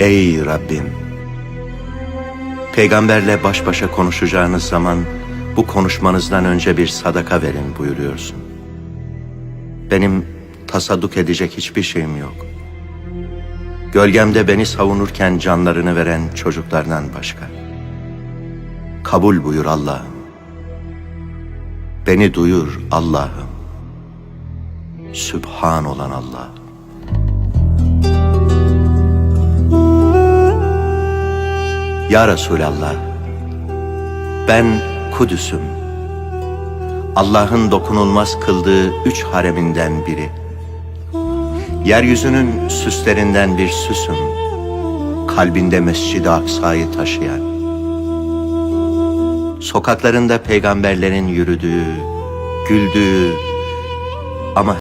Ey Rabbim! Peygamberle baş başa konuşacağınız zaman bu konuşmanızdan önce bir sadaka verin buyuruyorsun. Benim tasadduk edecek hiçbir şeyim yok. Gölgemde beni savunurken canlarını veren çocuklardan başka. Kabul buyur Allah'ım. Beni duyur Allah'ım. Sübhan olan Allah. Ya Resulallah, ben Kudüs'üm. Allah'ın dokunulmaz kıldığı üç hareminden biri. Yeryüzünün süslerinden bir süsüm. Kalbinde Mescid-i Aksa'yı taşıyan. Sokaklarında peygamberlerin yürüdüğü, güldüğü ama